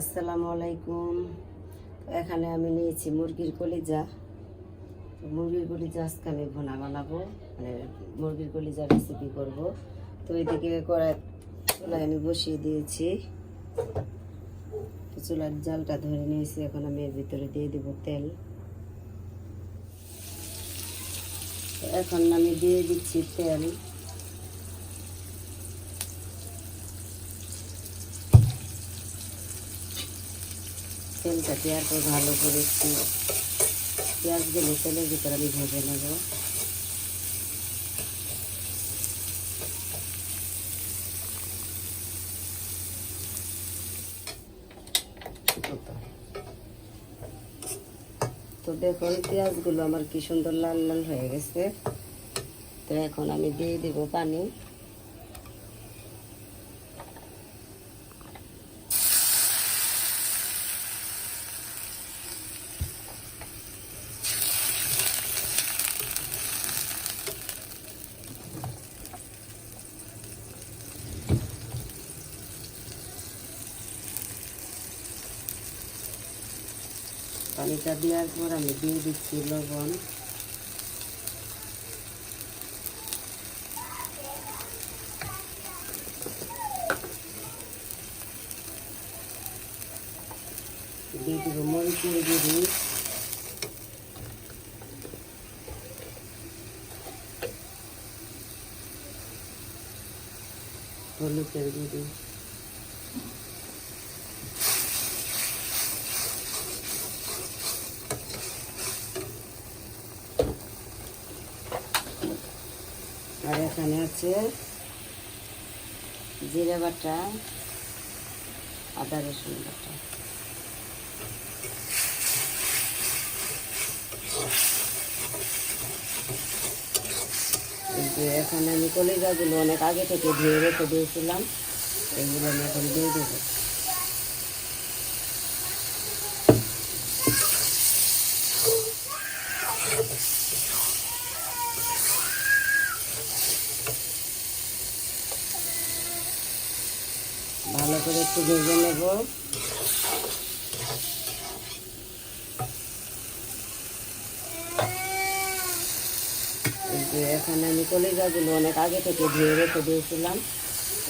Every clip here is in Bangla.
আসসালামু আলাইকুম। এখানে আমি নিয়েছি মুরগির কলিজা। মুরগির কলিজা আজকে আমি ভুনা বানাবো। মানে মুরগির কলিজা রেসিপি করব। তো এদিকে কড়াই চুলায় আমি বসিয়ে দিয়েছি। চুলার জালটা ধরে নিয়েছি। এখন আমি এর ভিতরে দিয়ে দেব তেল। এখন আমি দিয়ে দিচ্ছি তেল। তেলটা দেওয়ার পর ভালো করে একটু পেঁয়াজগুলো তেলের ভিতরে আমি ভেজে নেব। তো দেখুন, পেঁয়াজগুলো আমার কি সুন্দর লাল লাল হয়ে গেছে। তো এখন আমি দিয়ে দেব পানি। পানিটা দেওয়ার পর আমি দিয়ে দিচ্ছি লবণ। দিয়ে দিব মরিচের হলুদের গুঁড়ি। আর এখানে আছে জিরে বাটা, আদা রসুন বাটা। এখানে আমি কলিজাগুলো অনেক আগে থেকে ধুয়ে রেখে দিয়েছিলাম, এগুলো আমি এখন দিয়ে দেবো ভালো করে একটু ভেজে নেব। এখানে আমি কলিজাগুলো অনেক আগে থেকে ধুয়ে রেখে দিয়েছিলাম,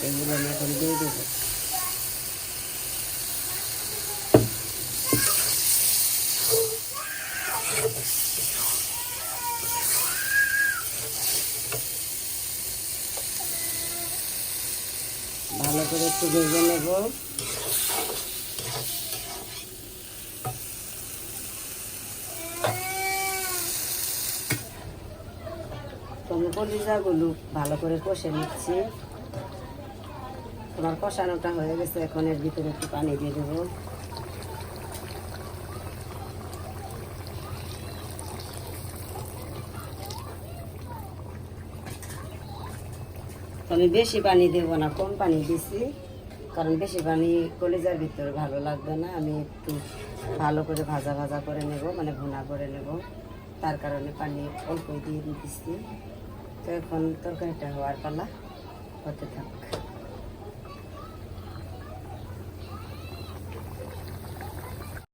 এগুলো আমি এখন দিয়ে দেবো ভালো করে একটু ভেজে নেব টমেটো কলিজাগুলো ভালো করে কষে নিচ্ছি তোমার কষানোটা হয়ে গেছে, এখন এর ভিতরে একটু পানি দিয়ে দেবো। আমি বেশি পানি দেবো না, কম পানি দিছি। কারণ বেশি পানি কলেজার ভিতরে ভালো লাগবে না, আমি একটু ভালো করে ভাজা ভাজা করে নেব মানে ভুনা করে নেব। তার কারণে পানি অল্পই দিয়ে দিচ্ছি তো এখন তরকারিটা হওয়ার পালা, হতে থাক।